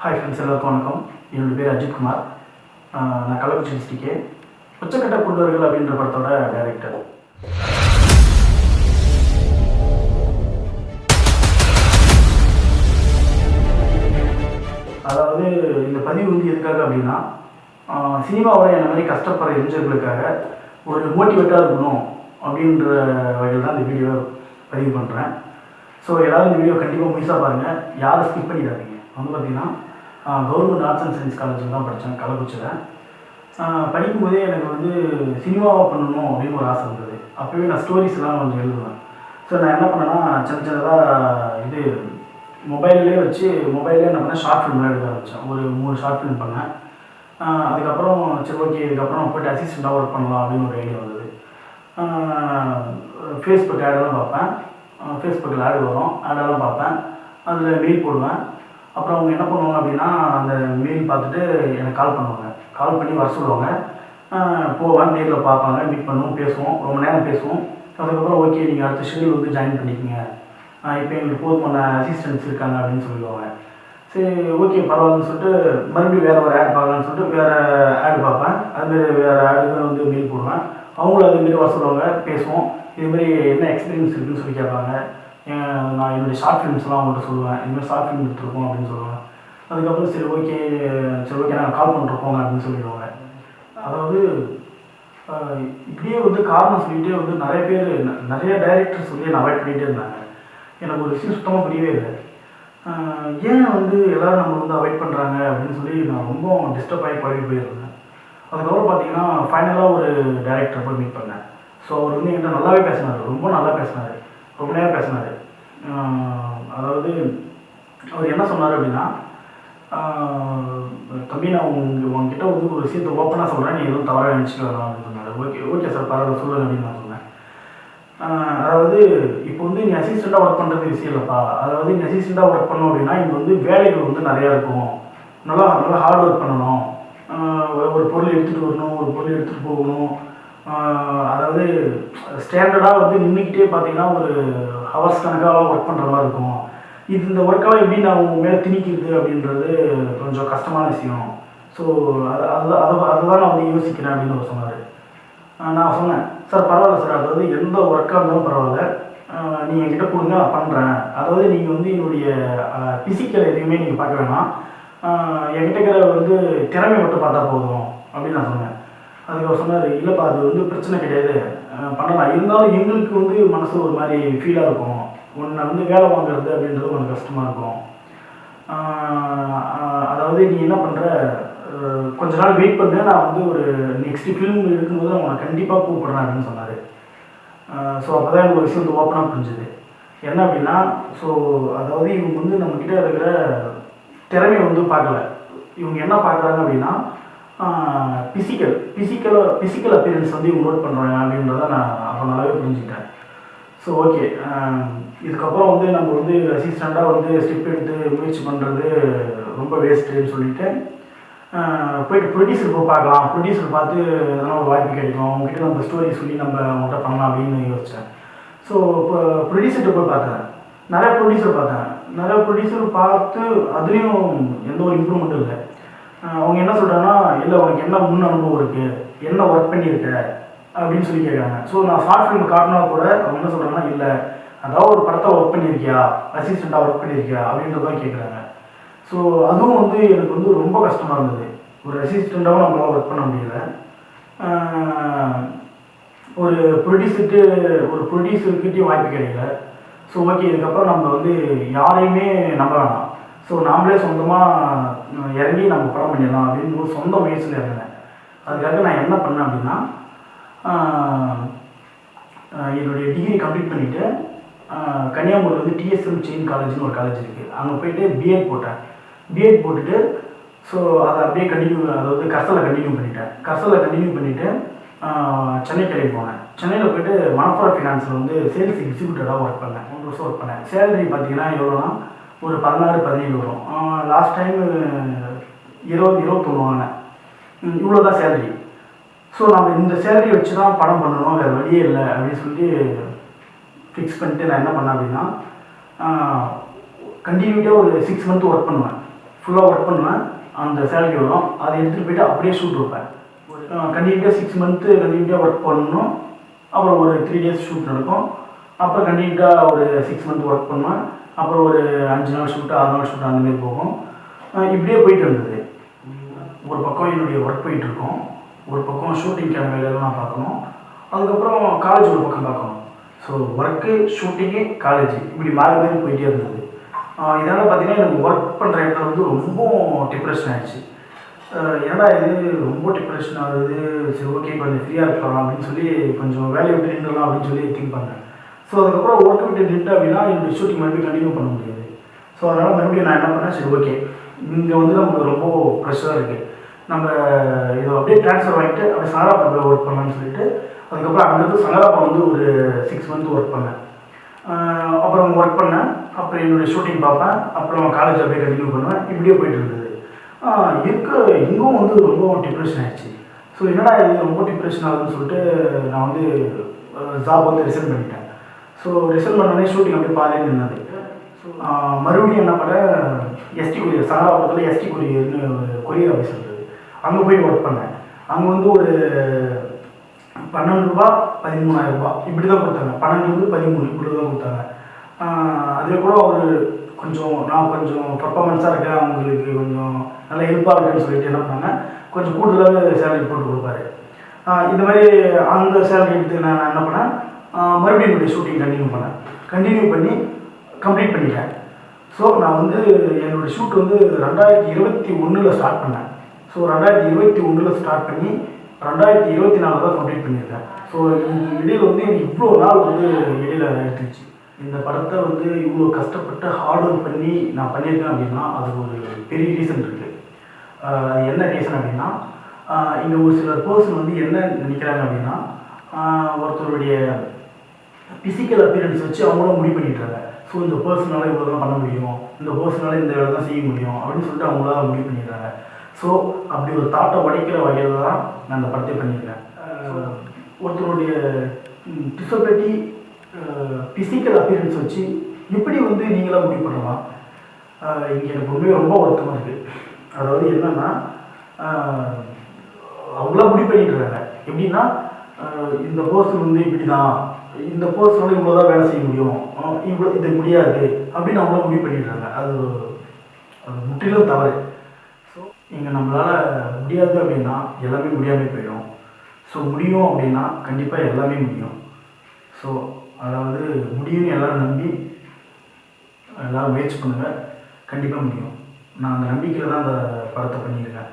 Hi friends எல்லாருக்கும் வணக்கம். என்னோடய பேர் அஜித்குமார் நான் கள்ளக்குறிச்சி டிஸ்ட்ரிக்டு உச்சக்கட்ட குண்டர்கள் அப்படின்ற படத்தோட டைரக்டர் அதாவது இந்த பதிவு வந்து எதுக்காக அப்படின்னா சினிமாவில் என்ன மாதிரி கஷ்டப்படுற இளைஞர்களுக்காக ஒரு மோட்டிவேட்டாக இருக்கணும் அப்படின்ற வகையில் தான் இந்த வீடியோ பதிவு பண்ணுறேன் ஸோ எல்லாரும் இந்த வீடியோ கண்டிப்பாக முயற்சாக பாருங்கள் யாரும் ஸ்கிப் பண்ணிடாதீங்க. வந்து பார்த்தீங்கன்னா கவர்மெண்ட் ஆர்ட்ஸ் அண்ட் சயின்ஸ் காலேஜில் தான் படித்தேன் கள்ளக்குறிச்சியில். படிக்கும்போதே எனக்கு வந்து சினிமாவாக பண்ணணும் அப்படின்னு ஒரு ஆசை இருந்தது அப்போவே நான் ஸ்டோரிஸ்லாம் கொஞ்சம் எழுதுவேன். ஸோ நான் என்ன பண்ணேன்னா சின்ன சின்னதாக இது மொபைல்லே வச்சு மொபைல்லே என்ன பண்ணேன் ஷார்ட் ஃபிலிம்லாம் எடுக்க ஆரம்பித்தேன். ஒரு மூணு ஷார்ட் ஃபிலிம் பண்ணேன். அதுக்கப்புறம் சரி ஓகே இதுக்கப்புறம் போய்ட்டு அசிஸ்டண்ட்டாக ஒர்க் பண்ணலாம் அப்படின்னு ஒரு ஐடியா வந்தது. ஃபேஸ்புக் ஆடெல்லாம் பார்ப்பேன். ஃபேஸ்புக்கில் ஆடு வரும். ஆடெல்லாம் பார்ப்பேன். அதில் மெயில் போடுவேன். அப்புறம் அவங்க என்ன பண்ணுவாங்க அப்படின்னா அந்த மெயில் பார்த்துட்டு எனக்கு கால் பண்ணுவாங்க. கால் பண்ணி வர சொல்லுவாங்க. ஆஹ் நேரில் பார்ப்பாங்க மீட் பண்ணுவோம் பேசுவோம் ரொம்ப நேரம் பேசுவோம். அதுக்கப்புறம் ஓகே நீங்கள் அடுத்த ஷெடியூல் வந்து ஜாயின் பண்ணிக்கங்க. இப்போ எங்களுக்கு போதுமான அசிஸ்டன்ஸ் இருக்காங்க அப்படின்னு சொல்லுவாங்க சரி ஓகே பரவாயில்லன்னு சொல்லிட்டு மறுபடியும் வேறு ஒரு ஆட் பார்க்கலான்னு சொல்லிட்டு வேறு ஆட் பார்ப்பேன். அதுமாரி வேறு ஆடுகள் வந்து மெயில் போடுவேன். அவங்களும் அதுமாரி வர சொல்லுவாங்க பேசுவோம். இதுமாரி என்ன எக்ஸ்பீரியன்ஸ் இருக்குன்னு சொல்லி கேட்பாங்க. நான் என்னுடைய ஷார்ட் ஃபிலிம்ஸ்லாம் அவங்கள்ட்ட சொல்லுவேன். இனிமேல் ஷார்ட் ஃபிலிம் எடுத்துருக்கோம் அப்படின்னு சொல்லுவேன். அதுக்கப்புறம் சரி ஓகே சரி ஓகே நாங்கள் கால் பண்ணிருக்கோங்க அப்படின்னு சொல்லிடுவாங்க. அதாவது இப்படியே வந்து காரணம் சொல்லிகிட்டே வந்து நிறைய பேர் நிறைய டைரக்டர்ஸ் வந்து நான் அவாய்ட் பண்ணிகிட்டே இருந்தாங்க. எனக்கு ஒரு விஷயம் சுத்தமாக புரியவே இல்லை. ஏன் வந்து எல்லோரும் நம்ம வந்து அவாய்ட் பண்ணுறாங்க அப்படின்னு சொல்லி நான் ரொம்ப டிஸ்டர்ப் ஆகி பழகி போயிருந்தேன். அதுக்கப்புறம் பார்த்தீங்கன்னா ஃபைனலாக ஒரு டைரக்டர் போய் மீட் பண்ணேன். ஸோ அவர் வந்து என்கிட்ட நல்லாவே பேசினார். ரொம்ப நல்லா பேசினார். ரொம்ப நேரம் பேசினார். அதாவது அவர் என்ன சொன்னார் அப்படின்னா ஆஹ் தம்பி நான் உங்க உங்ககிட்ட வந்து ஒரு விஷயத்தை ஓப்பனாக சொல்கிறேன் நீ எதுவும் தவறாக நினச்சிக்க வரலாம் அப்படின்னு சொன்னார். ஓகே ஓகே சார் பரவாயில்ல சொல்லுங்க அப்படின்னு நான் சொன்னேன். அதாவது இப்போ வந்து நீ அசிஸ்டண்ட்டாக ஒர்க் பண்ணுறது விஷயம் இல்லைப்பா. அதாவது நீ அசிஸ்டண்ட்டாக ஒர்க் பண்ணோம் அப்படின்னா இங்கே வந்து வேலைகள் வந்து நிறையா இருக்கும். நல்லா நல்லா ஹார்ட் ஒர்க் பண்ணணும். ஒரு- பொருள் எடுத்துகிட்டு வரணும் ஒரு பொருள் எடுத்துகிட்டு போகணும். அதாவது ஸ்டாண்டர்டாக வந்து நின்றுக்கிட்டே பார்த்தீங்கன்னா ஒரு ஹவர்ஸ் கணக்காக ஒர்க் பண்ணுற மாதிரி இருக்கும். இது இந்த ஒர்க்கெல்லாம் எப்படி நான் உங்கள் மேலே திணிக்கிறது அப்படின்றது கொஞ்சம் கஷ்டமான விஷயம். ஸோ அது அது அதை அதுதான் நான் வந்து யோசிக்கிறேன் அப்படின்னு அவர் சொன்னார். நான் சொன்னேன் சார் பரவாயில்ல சார். அதாவது எந்த ஒர்க்காக இருந்தாலும் பரவாயில்ல. நீங்கள் என்கிட்ட கொடுங்க நான் பண்ணுறேன் அதாவது நீங்கள் வந்து என்னுடைய ஃபிசிக்கல் எதையுமே நீங்கள் பார்க்க வேணாம். என்கிட்ட இருக்கிற வந்து திறமை மட்டும் பார்த்தா போதும் அப்படின்னு நான் சொன்னேன் அதுக்கு அவர் சொன்னார் இல்லைப்பா அது வந்து பிரச்சனை கிடையாது. பண்ணலாம். இருந்தாலும் எங்களுக்கு வந்து மனசு ஒரு மாதிரி ஃபீலாக இருக்கும். உன்னை வந்து வேலை வாங்குறது அப்படின்றது கொஞ்சம் கஷ்டமாக இருக்கும். அதாவது நீ என்ன பண்ணுற கொஞ்ச நாள் வெயிட் பண்ணு. நான் வந்து ஒரு நெக்ஸ்ட் ஃபிலிம் இருக்கும்போது அவனை கண்டிப்பாக கூப்பிட்றேன் அப்படின்னு சொன்னார். ஸோ அப்போ தான் எனக்கு ஒரு விஷயம் வந்து ஓப்பனாக புரிஞ்சுது. என்ன அப்படின்னா ஸோ அதாவது இவங்க வந்து நம்மக்கிட்ட இருக்கிற திறமையை வந்து பார்க்கல. இவங்க என்ன பார்க்குறாங்க அப்படின்னா ஃபிசிக்கல் ஃபிசிக்கலோ ஃபிசிக்கல் அப்பியரன்ஸ் வந்து இவங்க நோட் பண்ணுறாங்க அப்படின்றத நான் அப்போ நல்லாவே புரிஞ்சுக்கிட்டேன். ஸோ ஓகே இதுக்கப்புறம் வந்து நம்ம வந்து அசிஸ்டண்ட்டாக வந்து ஸ்டெப் எடுத்து முயற்சி பண்ணுறது ரொம்ப வேஸ்ட்டுன்னு சொல்லிட்டு போயிட்டு ப்ரொடியூசர் போய் பார்க்கலாம். ப்ரொடியூசர் பார்த்து எதனா ஒரு வாய்ப்பு கிடைக்கும். அவங்ககிட்ட நம்ம ஸ்டோரி சொல்லி நம்ம அவங்ககிட்ட பண்ணலாம் அப்படின்னு யோசித்தேன் ஸோ இப்போ ப்ரொடியூசர்கிட்ட போய் பார்த்தேன். நிறைய ப்ரொடியூசர் பார்த்தேன். நிறைய ப்ரொடியூசர் பார்த்து அதுலேயும் எந்த ஒரு இம்ப்ரூவ்மெண்ட்டும் இல்லை. அவங்க என்ன சொல்கிறாங்கன்னா இல்லை உனக்கு என்ன முன் அனுபவம் இருக்குது என்ன ஒர்க் பண்ணியிருக்க? அப்படின்னு சொல்லி கேட்குறாங்க ஸோ நான் ஷார்ட் ஃபிலிம் காட்டினா கூட அவங்க என்ன சொல்கிறாங்கன்னா இல்லை அதாவது ஒரு படத்தை ஒர்க் பண்ணியிருக்கியா? அசிஸ்டண்ட்டாக ஒர்க் பண்ணியிருக்கியா? அப்படின்றதான் கேட்குறாங்க ஸோ அதுவும் வந்து எனக்கு வந்து ரொம்ப கஷ்டமாக இருந்தது. ஒரு அசிஸ்டண்ட்டாகவும் நம்மளால் ஒர்க் பண்ண முடியல. ஒரு ப்ரொடியூசருக்கு ஒரு ப்ரொடியூசர்கிட்டையும் வாய்ப்பு கிடைக்கல. ஸோ ஓகே இதுக்கப்புறம் நம்ம வந்து யாரையுமே நம்ப வேணாம். ஸோ நாமளே சொந்தமாக இறங்கி நம்ம படம் பண்ணிடலாம் அப்படின்னு ஒரு சொந்த முயற்சியில் இறங்கினேன். அதுக்காக நான் என்ன பண்ணேன் அப்படின்னா என்னுடைய டிகிரி கம்ப்ளீட் பண்ணிவிட்டு கன்னியாகுமரி வந்து டிஎஸ்எம் செயின் காலேஜ்னு ஒரு காலேஜ் இருக்குது அங்கே போயிட்டு பிஎட் போட்டேன். பிஎட் போட்டுட்டு ஸோ அதை அப்படியே கண்டினியூ அதாவது கர்சலில் கண்டினியூ பண்ணிட்டேன். கர்சலில் கண்டினியூ பண்ணிவிட்டு சென்னை கிளம்பி போனேன். சென்னையில் போயிட்டு மணப்புரம் ஃபினான்ஸில் வந்து சேல்ஸ் எக்ஸிக்யூட்டிவாக ஒர்க் பண்ணேன். மூணு வருஷம் ஒர்க் பண்ணேன். சேலரி பார்த்தீங்கன்னா எவ்வளோனா ஒரு பதினாறு பதினேழு வரும். லாஸ்ட் டைம் இருபது இருபத்தொன்று வாங்கினேன். இவ்வளோ தான் சேலரி ஸோ நம்ம இந்த சேலரி வச்சு தான் படம் பண்ணணும் வேறு வழியே இல்லை அப்படின்னு சொல்லி ஃபிக்ஸ் பண்ணிட்டு நான் என்ன பண்ணேன் அப்படின்னா கண்டினியூட்டாக ஒரு சிக்ஸ் மந்த் ஒர்க் பண்ணுவேன். ஃபுல்லாக ஒர்க் பண்ணுவேன் அந்த சேலரி வரும். அதை எடுத்துகிட்டு போயிட்டு அப்படியே ஷூட் வைப்பேன். கண்டினியூட்டாக சிக்ஸ் மந்த்து கண்டிப்பாக ஒர்க் பண்ணணும். அப்புறம் ஒரு த்ரீ டேஸ் ஷூட் நடக்கும். அப்புறம் கண்டினியூட்டாக ஒரு சிக்ஸ் மந்த் ஒர்க் பண்ணுவேன். அப்புறம் ஒரு அஞ்சு நாள் ஷூட்டு ஆறு நாள் ஷூட்டு அந்தமாரி போகும். இப்படியே போயிட்டு இருந்தது. ஒரு பக்கம் என்னுடைய ஒர்க் போயிட்டுருக்கோம் ஒரு பக்கம் ஷூட்டிங் வேலையெல்லாம் நான் பார்க்கணும். அதுக்கப்புறம் காலேஜ் ஒரு பக்கம் பார்க்கணும். ஸோ ஒர்க்கு ஷூட்டிங்கு காலேஜ் இப்படி மாறி மாறி போயிட்டே இருந்தது. இதனால் பார்த்தீங்கன்னா எனக்கு ஒர்க் பண்ணுற இடத்துல வந்து ரொம்ப டிப்ரெஷன் ஆயிடுச்சு. ஏன்னா இது? ரொம்ப டிப்ரெஷன் ஆகுது. சரி ஓகே கொஞ்சம் ஃப்ரீயாக இருக்கலாம் அப்படின்னு சொல்லி கொஞ்சம் வேலையை விட்டு நின்றுலாம் அப்படின்னு சொல்லி திங்க் பண்ணேன். ஸோ அதுக்கப்புறம் ஒர்க் விட்டு நின்று அப்படின்னா என்னுடைய ஷூட்டிங் மறுபடியும் கண்டினியூ பண்ண முடியாது. ஸோ அதனால் மறுபடியும் நான் என்ன பண்ணேன்? சரி ஓகே இங்கே வந்து நமக்கு ரொம்ப ப்ரெஷராக இருக்குது நம்ம இதை அப்படியே ட்ரான்ஸ்ஃபர் வாங்கிட்டு அப்படியே சாரா சங்கராபுரத்தில் ஒர்க் பண்ணலாம்னு சொல்லிட்டு அதுக்கப்புறம் அங்கேருந்து சங்கராப்பா வந்து ஒரு சிக்ஸ் மந்த் ஒர்க் பண்ணேன். அப்புறம் ஒர்க் பண்ணேன். அப்புறம் என்னுடைய ஷூட்டிங் பார்ப்பேன். அப்புறம் காலேஜ் அப்படியே கண்டினியூ பண்ணுவேன். இப்படியே போயிட்டு இருந்தது. இருக்க இங்கும் வந்து ரொம்ப டிப்ரெஷன் ஆயிடுச்சு. ஸோ என்னடா இது ரொம்ப டிப்ரெஷன் ஆகுதுன்னு சொல்லிட்டு நான் வந்து ஜாப் வந்து ரிசைன் பண்ணிட்டேன். ஸோ ரிசல்ட் பண்ணோடனே ஷூட்டிங் அப்படியே பாதியே நின்னது மறுபடியும் என்ன பண்ணேன் எஸ்டி கொரியர் சங்கராபுரத்தில் எஸ்டி கொரியர்னு கொரியர் ஆஃபீஸ் இருந்தது. அங்கே போய் ஒர்க் பண்ணேன். அங்கே வந்து ஒரு பன்னெண்டு ரூபா பதிமூணாயிரம் ரூபாய் இப்படி தான் கொடுத்தாங்க. பன்னெண்டுலேருந்து பதிமூணு இப்படி தான் கொடுத்தாங்க அதில் கூட ஒரு கொஞ்சம் நான் கொஞ்சம் பர்ஃபார்மன்ஸாக இருக்கேன் அவங்களுக்கு கொஞ்சம் நல்லா ஹெல்ப்பாக இருக்குன்னு சொல்லிட்டு என்ன பண்ணாங்க கொஞ்சம் கூடுதலாக சேலரி போட்டு கொடுப்பாரு. இந்த மாதிரி அந்த சேலரி எடுத்து நான் என்ன பண்ணேன்? மறுபடியும் என்னுடைய ஷூட்டிங் கண்டினியூ பண்ணேன் கண்டினியூ பண்ணி கம்ப்ளீட் பண்ணிட்டேன். ஸோ நான் வந்து என்னோடய ஷூட் வந்து ரெண்டாயிரத்தி இருபத்தி ஒன்றில் ஸ்டார்ட் பண்ணேன். ஸோ ரெண்டாயிரத்தி இருபத்தி ஒன்றில் ஸ்டார்ட் பண்ணி ரெண்டாயிரத்தி இருபத்தி நாலு தான் கம்ப்ளீட் பண்ணியிருக்கேன். ஸோ இடையில் வந்து எனக்கு இவ்வளோ நாள் வந்து இடையில் எடுத்துச்சு இந்த படத்தை வந்து இவ்வளோ கஷ்டப்பட்டு ஹார்ட் ஒர்க் பண்ணி நான் பண்ணியிருக்கேன் அப்படின்னா அது ஒரு பெரிய ரீசன் இருக்குது என்ன ரீசன் அப்படின்னா இங்கே ஒரு சில பர்சன் வந்து என்ன நினைக்கிறாங்க அப்படின்னா ஒருத்தருடைய ஃபிசிக்கல் அப்பியரன்ஸ் வச்சு அவங்களும் முடிவு பண்ணிடுறாங்க ஸோ இந்த பர்சனால இவ்வளோ தான் பண்ண முடியும்? இந்த பர்சனால் இந்த வேலை தான் செய்ய முடியும்? அப்படின்னு சொல்லிட்டு அவங்களால முடிவு பண்ணிடுறாங்க. ஸோ அப்படி ஒரு தாட்டை உடைக்கிற வகையில் தான் நான் அந்த படத்தை பண்ணியிருக்கேன். ஒருத்தருடைய டிசபிலிட்டி ஃபிசிக்கல் அப்பியரன்ஸ் வச்சு இப்படி வந்து நீங்களாக முடிவு பண்ணலாம். இங்கே எனக்கு உண்மையாக ரொம்ப வருத்தமாக இருக்குது அதாவது என்னென்னா அவங்களாம் முடிவு பண்ணிட்டு இருக்காங்க எப்படின்னா இந்த பர்சன் வந்து இப்படி தான் இந்த பர்சனால இவ்வளோ தான் வேலை செய்ய முடியும். இவ்வளோ இது முடியாது. அப்படின்னு அவங்களும் முடிவு பண்ணிடுறாங்க. அது அது முற்றிலும் தவறு. ஸோ இங்கே நம்மளால் முடியாது அப்படின்னா எல்லாமே முடியாமல் போயிடும். ஸோ முடியும் அப்படின்னா கண்டிப்பாக எல்லாமே முடியும். ஸோ அதாவது முடியும்னு எல்லோரும் நம்பி எல்லோரும் முயற்சி பண்ணுங்கள் கண்டிப்பாக முடியும். நான் அந்த நம்பிக்கையில் தான் அந்த படத்தை பண்ணியிருக்கேன்.